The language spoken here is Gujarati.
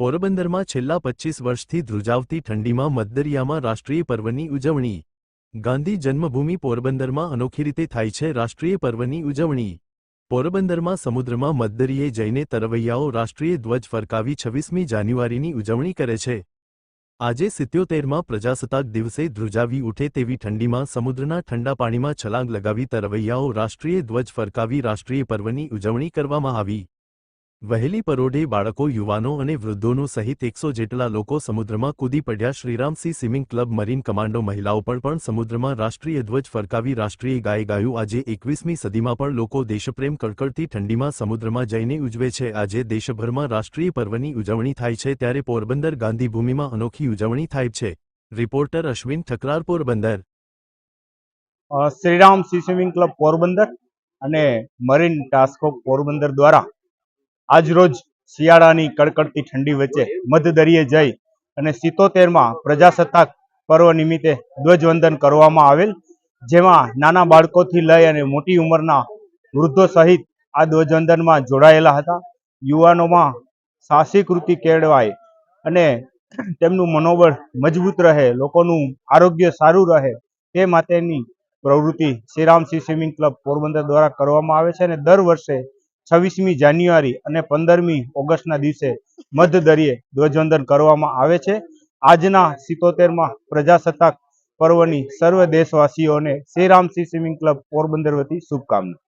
પોરબંદરમાં છેલ્લા પચીસ વર્ષથી ધ્રુજાવતી ઠંડીમાં મધદરિયામાં રાષ્ટ્રીય પર્વની ઉજવણી. ગાંધી જન્મભૂમિ પોરબંદરમાં અનોખી રીતે થાય છે રાષ્ટ્રીય પર્વની ઉજવણી. પોરબંદરમાં સમુદ્રમાં મધદરિયે જઈને તરવૈયાઓ રાષ્ટ્રીય ધ્વજ ફરકાવી છવ્વીસમી જાન્યુઆરીની ઉજવણી કરે છે. આજે સિત્યોતેરમાં પ્રજાસત્તાક દિવસે ધ્રુજાવી ઉઠે તેવી ઠંડીમાં સમુદ્રના ઠંડા પાણીમાં છલાંગ લગાવી તરવૈયાઓ રાષ્ટ્રીય ધ્વજ ફરકાવી રાષ્ટ્રીય પર્વની ઉજવણી કરવામાં આવી. વહેલી પરોઢે બાળકો, યુવાનો અને વૃદ્ધોનો સહિત એકસો જેટલા લોકો સમુદ્રમાં કૂદી પડ્યા. Shriramsinh swimming club marine commando મહિલાઓ પણ પણ સમુદ્રમાં રાષ્ટ્રીય ધ્વજ ફરકાવી રાષ્ટ્રીય ગાય ગાયું. આજે એકવીસમી સદીમાં પણ લોકો દેશપ્રેમ કડકડતી ઠંડીમાં સમુદ્રમાં જઈને ઉજવે છે. આજે દેશભરમાં રાષ્ટ્રીય પર્વની ઉજવણી થાય છે ત્યારે પોરબંદર ગાંધીભૂમિમાં અનોખી ઉજવણી થાય છે. Reporter Ashwin Thakrar, Porbandar. Shriram sea swimming club Porbandar અને મરીન ટાસ્ક પોરબંદર દ્વારા આજરોજ શિયાળાની કડકડતી ઠંડી વચ્ચે મધદરિયે જઈ અને સિત્તોતેરમાં પ્રજાસત્તાક પર્વ નિમિત્તે ધ્વજવંદન કરવામાં આવેલ, જેમાં નાના બાળકોથી લઈ અને મોટી ઉંમરના વૃદ્ધો સહિત આ ધ્વજવંદનમાં જોડાયેલા હતા. યુવાનોમાં સાહસિક વૃત્તિ કેળવાય અને તેમનું મનોબળ મજબૂત રહે, લોકોનું આરોગ્ય સારું રહે, તે માટેની પ્રવૃત્તિ શ્રીરામસિંહ સ્વિમિંગ ક્લબ પોરબંદર દ્વારા કરવામાં આવે છે અને દર વર્ષે છવ્વીસમી જાન્યુઆરી અને પંદરમી ઓગસ્ટના દિવસે મધ્ય દરિયે ધ્વજવંદન કરવામાં આવે છે. આજના સિત્તોતેરમાં પ્રજાસત્તાક પર્વની સર્વ દેશવાસીઓને શ્રી શ્રીરામસિંહ સ્વિમિંગ ક્લબ પોરબંદર વતી શુભકામના.